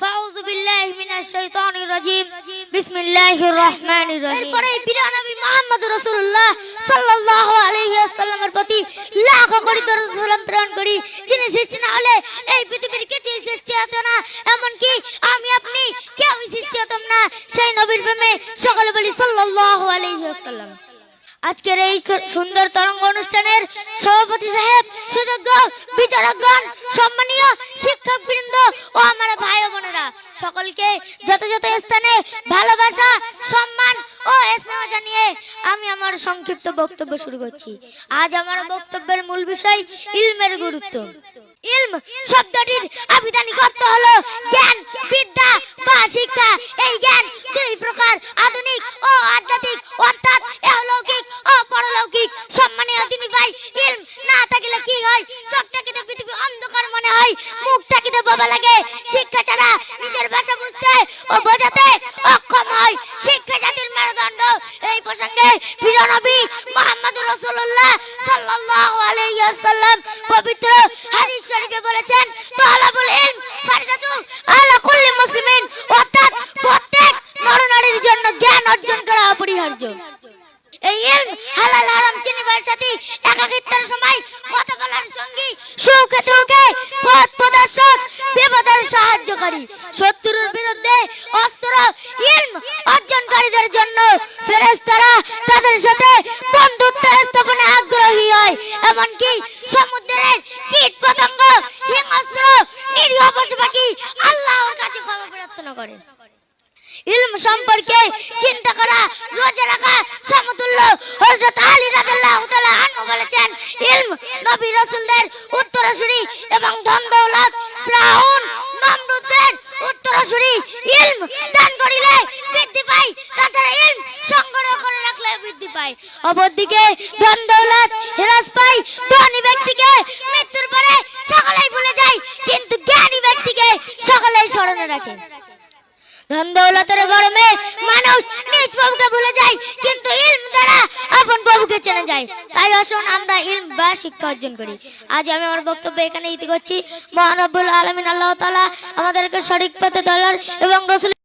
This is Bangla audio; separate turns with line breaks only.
ফাউযু বিল্লাহি মিনাশ শাইতানির রাজিম। বিসমিল্লাহির রহমানির রহিম এরপরে প্রিয় নবী মুহাম্মদ রাসূলুল্লাহ সাল্লাল্লাহু আলাইহি ওয়াসাল্লামের প্রতি লাখ কোটি দরুদ সালাম প্রেরণ করি, যিনি সৃষ্টি না হলে এই পৃথিবীর কিছুই সৃষ্টি হতো না, এমনকি আমি, আপনি কেউ সৃষ্টি হতাম না, সেই নবীর প্রেমে সকলে বলি সাল্লাল্লাহু আলাইহি ওয়াসাল্লাম। আজকের এই সুন্দর তরঙ্গ অনুষ্ঠানের সভাপতি সাহেব, সুযোগ্য বিচারকগণ, সম্মানীয় শিক্ষকবৃন্দ ও আমার ভাই ও বোনেরা সকলকে যথাযথ স্থানে ভালোবাসা, সম্মান ও স্নেহ জানিয়ে আমি আমার সংক্ষিপ্ত বক্তব্য শুরু করছি। আজ আমার বক্তব্যের মূল বিষয় ইলমের গুরুত্ব। ইলম শব্দটির আবিধানিক অর্থ হলো জ্ঞান, বিদ্যা বা শিক্ষা। এই জ্ঞান দুই প্রকার, আধুনিক ও আধ্যাত্মিক। অর্থাৎ অলৌকিক ও অন্ধকার মনে হয় মুখ থাকিতে বাবা লাগে। শিক্ষা ছাড়া নিজের ভাষা বুঝতে ও বোঝাতে অক্ষম হয়। শিক্ষা জাতির মেরুদণ্ড এই প্রসঙ্গে প্রিয় মোহাম্মদ রাসূলুল্লাহ সাল্লাল্লাহু আলাইহি ওয়াসাল্লাম পবিত্র হাদিস শরীফে বলেছেন তালাবুল ইলম ফারিদাতু আলা কুল্লি মুসলিমিন অর্থাৎ প্রত্যেক নরনারীর জন্য জ্ঞান অর্জন করা অপরিহার্য। এই ইলম হালাল হারাম চিনিবার সাথে একাকিত্বের সময় কথা বলার সঙ্গী সুখে দুঃখে সাহায্যকারী শত্রুর বিরুদ্ধে অস্ত্র ইলম অর্জনকারীদের জন্য ফেরেশতারা তাদের সাথে বন্ধুত্ব স্থাপনে আগ্রহী হয়। এমনকি সমুদ্রের কীট পতঙ্গ হিংস্র, নিরীহ পশু পাখি আল্লাহর কাছে ক্ষমা প্রার্থনা করে ইলম সম্পর্কে চিন্তা করা, রোজা রাখা সমতুল্য। হযরত আলী রাদিয়াল্লাহু তাআলা আনহু বলেছেন, ইলম নবী রাসূলদের উত্তরসূরি এবং ধন দৌলত অপরদিকে ধন দৌলত হ্রাস ধনী ব্যক্তিকে মৃত্যুর পরে সকলেই ভুলে যায়, কিন্তু জ্ঞানী ব্যক্তিকে সকলেই স্মরণে রাখে। ধন দৌলতের গরমে মানুষ নিজ প্রভুকে ভুলে যায়, কিন্তু ইলম দ্বারা আপন প্রভুকে চেনা যায়। তাই আসুন আমরা ইলম বা শিক্ষা অর্জন করি। আজ আমি আমার বক্তব্য এখানে ইতি করছি। মহানব্বুল আলমিন আল্লাহ তাআলা আমাদেরকে সঠিক পথে চলার এবং রসুল